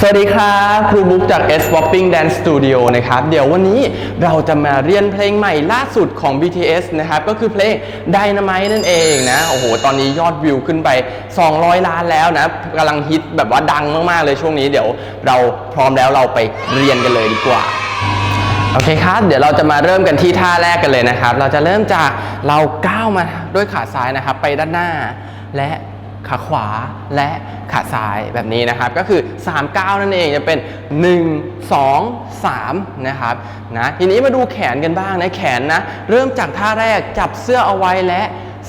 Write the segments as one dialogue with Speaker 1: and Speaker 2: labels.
Speaker 1: สวัสดีครับครูบุ๊กจาก S Popping Dance Studio นะครับ เดี๋ยววันนี้เราจะมาเรียนเพลงใหม่ล่าสุดของ BTS นะครับ ก็คือเพลง Dynamite นั่นเองนะ โอ้โห ตอนนี้ยอดวิวขึ้นไป 200 ล้านแล้วนะกำลังฮิตแบบว่าดังมาก ๆ เลยช่วงนี้ เดี๋ยวเราพร้อมแล้วเราไปเรียนกันเลยดีกว่าโอเคครับ เดี๋ยวเราจะมาเริ่มกันที่ท่าแรกกันเลยนะครับ เราจะเริ่มจากเราก้าวมาด้วยขาซ้ายนะครับ ไปด้านหน้าและ ขาขวาและขาซ้ายแบบนี้นะครับ ก็คือ3ก้านั่นเองจะเป็น 1 2 3 นะครับนะทีนี้มาดูแขนกันบ้างนะแขนนะ เริ่มจากท่าแรกจับเสื้อเอาไว้และ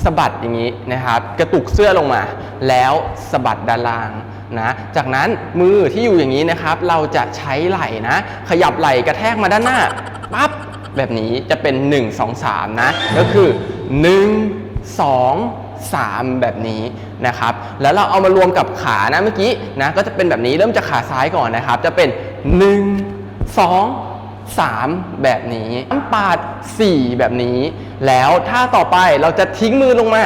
Speaker 1: สะบัดอย่างนี้นะครับกระตุกเสื้อลงมา แล้วสะบัดด้านล่างนะจากนั้นมือที่อยู่อย่างนี้นะครับ เราจะใช้ไหล่นะ ขยับไหล่กระแทกมาด้านหน้าปั๊บแบบนี้จะเป็น 1 2 3 นะ ก็คือ 1 2 3 แบบนี้นะครับ แล้วเราเอามารวมกับขานะเมื่อกี้นะก็จะเป็นแบบนี้เริ่มจากขาซ้ายก่อนนะครับ จะเป็น 1 2 3 แบบนี้ปาด 4 แบบนี้ แล้วถ้าต่อไปเราจะทิ้งมือลงมา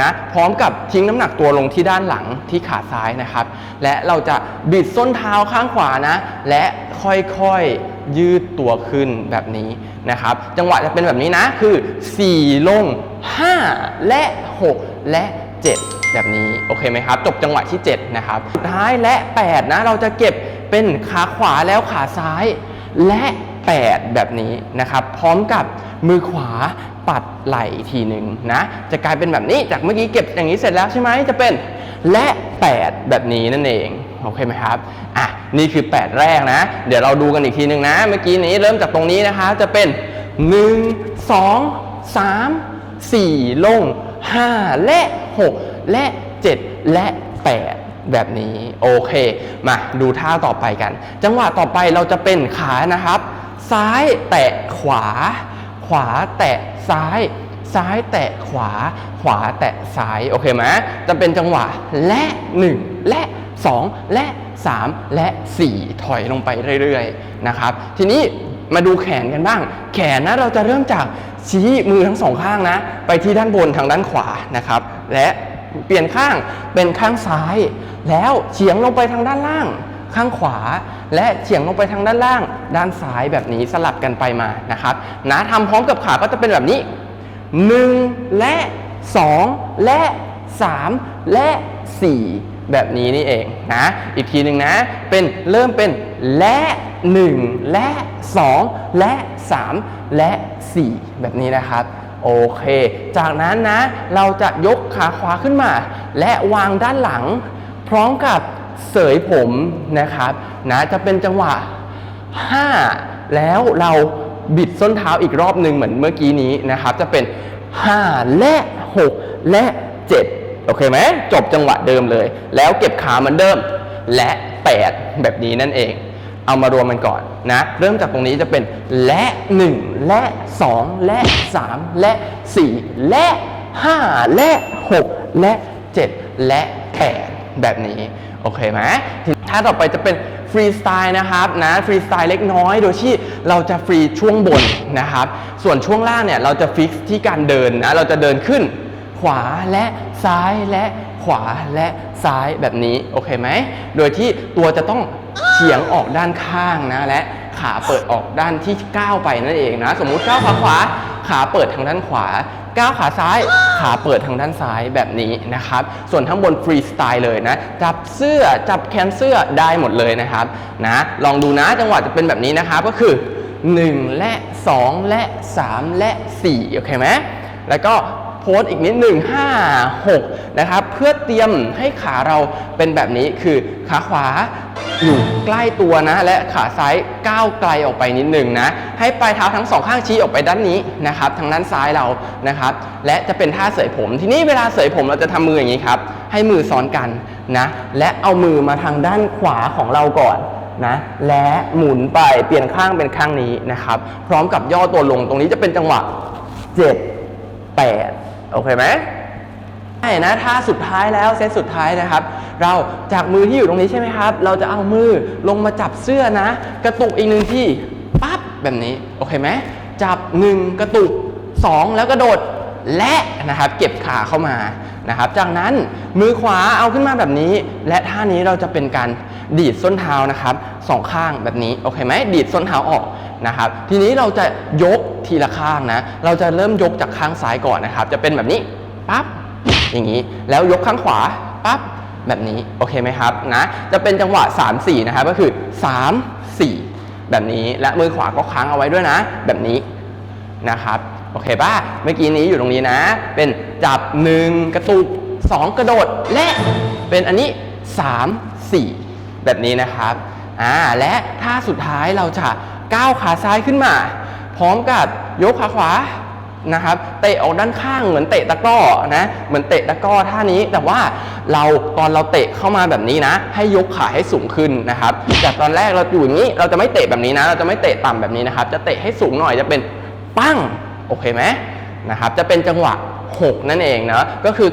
Speaker 1: นะพร้อมกับทิ้งน้ำหนักตัวลงที่ด้านหลังที่ขาซ้ายนะครับ และเราจะบิดส้นเท้าข้างขวานะ และค่อยๆยืดตัวขึ้นแบบนี้นะครับ จังหวะจะเป็นแบบนี้นะคือ 4 ลง 5 และ 6 และ 7 แบบนี้โอเคไหมครับ จบจังหวะที่ 7 นะครับสุดท้ายและ 8 นะ เราจะเก็บเป็นขาขวาแล้วขาซ้ายและ 8 แบบนี้นะครับ พร้อมกับมือขวา ปัดไหล่ทีหนึ่งนะ จะกลายเป็นแบบนี้จากเมื่อกี้เก็บอย่างนี้เสร็จแล้วใช่ไหมจะเป็นและ 8 แบบนี้นั่นเองโอเคไหมครับอะนี่คือ 8 แรกนะ เดี๋ยวเราดูกันอีกทีหนึ่งนะ เมื่อกี้นี้เริ่มจากตรงนี้นะคะ จะเป็น 1 2 3 4 ลง 5 และ 6 และ 7 และ 8แบบนี้โอเคมาดูท่าต่อไปกัน จังหวะต่อไปเราจะเป็นขานะครับ ซ้ายแตะขวาาแตะซ้าย ซ้ายแตะขวา ขวาแตะซ้ายโอเคไหมจะเป็นจังหวะและ 1 และ 2 และ 3 และ 4 ถอยลงไปเรื่อยๆนะครับทีนี้มาดูแขนกันบ้าง แขนนะเราจะเริ่มจากชี้มือทั้งสองข้างนะ ไปที่ด้านบนทางด้านขวานะครับ และเปลี่ยนข้างเป็นข้างซ้าย แล้วเฉียงลงไปทางด้านล่าง ข้างขวา และเฉียงลงไปทางด้านล่าง ด้านซ้ายแบบนี้สลับกันไปมานะครับนะทำพร้อมกับขาก็จะเป็นแบบนี้ 1 และ 2 และ 3 และ 4 แบบนี้นี่เองนะอีกทีหนึ่งนะเป็นเริ่มเป็นและ1 และ 2 และ 3 และ 4 แบบนี้นะครับโอเค จากนั้นนะเราจะยกขาขวาขึ้นมา และวางด้านหลัง พร้อมกับ เสยผมนะครับนะจะเป็นจังหวะ 5 แล้วเราบิดส้นเท้าอีกรอบหนึ่งเหมือนเมื่อกี้นี้นะครับ จะเป็น 5 และ 6 และ 7 โอเคไหมจบจังหวะเดิมเลย แล้วเก็บขาเหมือนเดิม และ 8 แบบนี้นั่นเอง เอามารวมมันก่อนนะ เริ่มจากตรงนี้จะเป็นและ 1 และ 2 และ 3 และ 4 และ 5 และ 6 และ 7 และ 8 แบบนี้ โอเคไหมถ้าต่อไปจะเป็นฟรีสไตล์นะครับนะฟรีสไตล์เล็กน้อย โดยที่เราจะฟรีช่วงบนนะครับ ส่วนช่วงล่างเนี่ยเราจะฟิกที่การเดินนะเราจะเดินขึ้น ขวาและซ้ายและขวาและซ้ายแบบนี้โอเคไหมโดยที่ตัวจะต้องเฉียงออกด้านข้างนะและขาเปิดออกด้านที่ก้าวไปนั่นเองนะ สมมุติก้าวขาขวาขาเปิดทางด้านขวา ก้าวขาซ้ายขาเปิดทางด้านซ้ายแบบนี้นะครับ ส่วนทั้างบนฟรีสไตล์เลยนะ จับเสื้อจับแขนเสื้อได้หมดเลยนะครับนะลองดูนะจังหวะจะเป็นแบบนี้นะครับก็คือ 1 และ 2 และ 3 และ 4 โอเคไหมแล้วก็ โพสต์อีกนิดหนึ่งห้าหกนะครับ เพื่อเตรียมให้ขาเราเป็นแบบนี้คือขาขวาอยู่ใกล้ตัวนะ และขาซ้ายก้าวไกลออกไปนิดหนึ่งนะ ให้ปลายเท้าทั้งสองข้างชี้ออกไปด้านนี้นะครับทางด้านซ้ายเรานะครับ และจะเป็นท่าเสยผม ทีนี้เวลาเสยผมเราจะทำมืออย่างนี้ครับ ให้มือซ้อนกันนะ และเอามือมาทางด้านขวาของเราก่อนนะและหมุนไปเปลี่ยนข้างเป็นข้างนี้นะครับ พร้อมกับย่อตัวลงตรงนี้จะเป็นจังหวะ 7 8 โอเคไหมใช่นะท่าสุดท้ายแล้วเซตสุดท้ายนะครับ เราจากมือที่อยู่ตรงนี้ใช่ไหมครับ เราจะเอามือลงมาจับเสื้อนะ กระตุกอีกหนึ่งที่ปั๊บแบบนี้ โอเคไหมจับ 1 กระตุก 2 แล้วกระโดด และนะครับเก็บขาเข้ามานะครับ จากนั้นมือขวาเอาขึ้นมาแบบนี้ และท่านี้เราจะเป็นการดีดส้นเท้านะครับสองข้างแบบนี้โอเคไหมดีดส้นเท้าออกนะครับ ทีนี้เราจะยกทีละข้างนะ เราจะเริ่มยกจากข้างซ้ายก่อนนะครับ จะเป็นแบบนี้ปั๊บอย่างนี้แล้วยกข้างขวาปั๊บแบบนี้โอเคไหมครับนะจะเป็นจังหวะ 3 4 นะครับก็คือ 3 4 แบบนี้และมือขวาก็ค้างเอาไว้ด้วยนะ แบบนี้นะครับ โอเคป่ะ เมื่อกี้นี้อยู่ตรงนี้นะ เป็นจับ 1 กระตุก 2 กระโดด และเป็นอันนี้ 3 4 แบบนี้นะครับอ่าและท่าสุดท้ายเราจะก้าวขาซ้ายขึ้นมา พร้อมกับยกขาขวานะครับเตะออกด้านข้างเหมือนเตะตะกร้อนะเหมือนเตะตะกร้อท่านี้ แต่ว่าเราตอนเราเตะเข้ามาแบบนี้นะ ให้ยกขาให้สูงขึ้นนะครับจากตอนแรกเราอยู่อย่างนี้เราจะไม่เตะแบบนี้นะ เราจะไม่เตะต่ำแบบนี้นะครับ จะเตะให้สูงหน่อยจะเป็นปั้ง โอเคไหมนะครับจะเป็นจังหวะ 6 นั่นเองนะก็คือ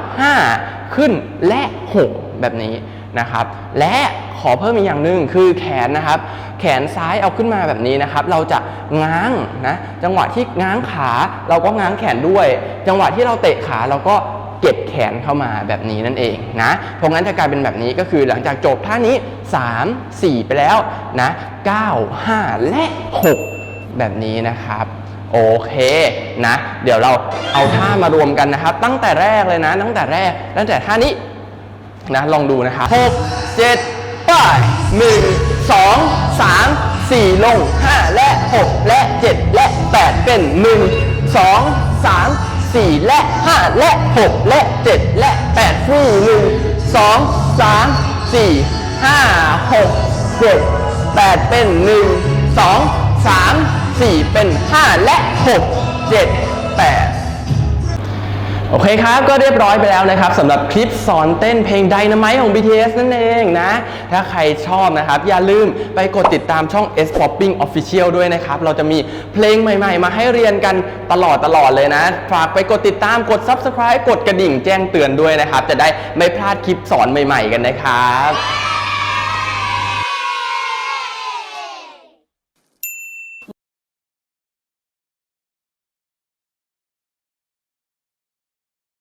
Speaker 1: 9 5 ขึ้นและ 6 แบบนี้นะครับ และขอเพิ่มอีกอย่างหนึ่งคือแขนนะครับ แขนซ้ายเอาขึ้นมาแบบนี้นะครับ เราจะง้างนะจังหวะที่ง้างขาเราก็ง้างแขนด้วย จังหวะที่เราเตะขาเราก็เก็บแขนเข้ามาแบบนี้นั่นเองนะเพราะงั้นจะกลายเป็นแบบนี้ก็คือหลังจากจบท่านี้ 3 4 ไปแล้วนะ 9 5 และ 6 แบบนี้นะครับ โอเคนะ เดี๋ยวเราเอาท่ามารวมกันนะครับ ตั้งแต่แรกเลยนะ ตั้งแต่แรก ตั้งแต่ท่านี้นะลองดูนะครับหกเจ็ดป้ายหนึ่งสองสามสี่ลงห้าและหกและเจ็ดและแปดเป็นหนึ่งสองสามสี่และห้าและหกและเจ็ดและแปดฟรีหนึ่งสองสามสี่ห้าหกเจ็ดแปดเป็นหนึ่งสองสาม สี่เป็นห้าและหกเจ็ดแปดโอเคครับ ก็เรียบร้อยไปแล้วนะครับสำหรับคลิปสอนเต้นเพลง Dynamite ของ BTS นั่นเองนะ ถ้าใครชอบนะครับ อย่าลืมไปกดติดตามช่อง S Popping Official ด้วยนะครับ เราจะมีเพลงใหม่ๆ มาให้เรียนกันตลอดตลอดเลยนะ ฝากไปกดติดตามกด Subscribe กดกระดิ่งแจ้งเตือนด้วยนะครับ จะได้ไม่พลาดคลิปสอนใหม่ ๆ กันนะครับ